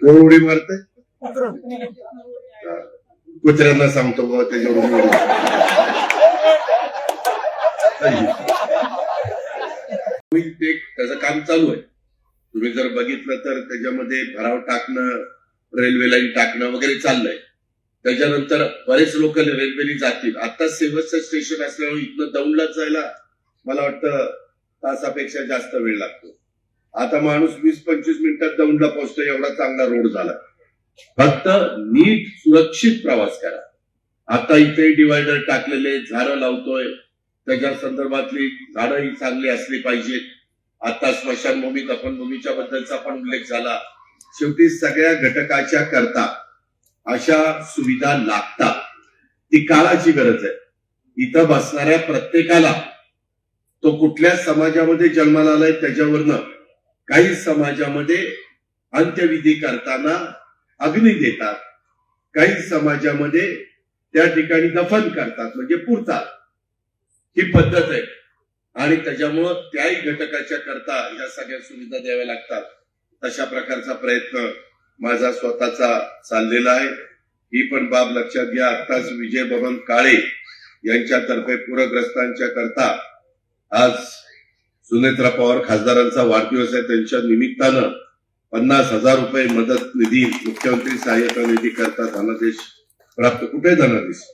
कोण उडी मारते कुत्र्यांना सांगतो बाबा त्याच्यावर उडी ते त्याचं काम चालू आहे. तुम्ही जर बघितलं तर त्याच्यामध्ये भराव टाकणं रेल्वे लाईन टाकणं वगैरे चाललंय. त्याच्यानंतर बरेच लोक रेल्वेने जातील. आता सेवसचं स्टेशन असल्यामुळे इथनं दौंडला जायला मला वाटतं तासापेक्षा जास्त वेळ लागतो. आता माणूस वीस पंचवीस मिनिटात दौंडला पोहोचतो एवढा चांगला रोड झाला. फक्त नीट सुरक्षित प्रवास करा. आता इथे डिवायडर टाकलेले झाडं लावतोय. त्याच्या संदर्भातली झाडं ही चांगली असली पाहिजेत आता स्मशानभूमी दफनभूमीच्या बद्दलचा पण उल्लेख झाला. शेवटी सगळ्या घटकाच्या करता अशा सुविधा लागतात. ती काळाची गरज आहे. इथं बसणाऱ्या प्रत्येकाला तो कुठल्या समाजामध्ये जन्माला आलाय त्याच्यावरनं काही समाजामध्ये अंत्यविधी करताना अग्नी देतात. काही समाजामध्ये त्या ठिकाणी दफन करतात म्हणजे पुरतात. ही पद्धत आहे. आणि त्याच्यामुळं त्याही घटकाच्या करता या सगळ्या सुविधा द्याव्या लागतात. तशा प्रकारचा प्रयत्न माझा स्वतःचा चाललेला आहे. ही पण बाब लक्षात घ्या. आत्ताच विजय बबन काळे यांच्यातर्फे पूरग्रस्तांच्या करता आज सुनेत्रा पवार खासदारांचा वाढदिवस आहे. त्यांच्या निमित्तानं पन्नास हजार रुपये मदत निधी मुख्यमंत्री सहाय्यता निधी करता धनादेश प्राप्त कुठे? धनादेश.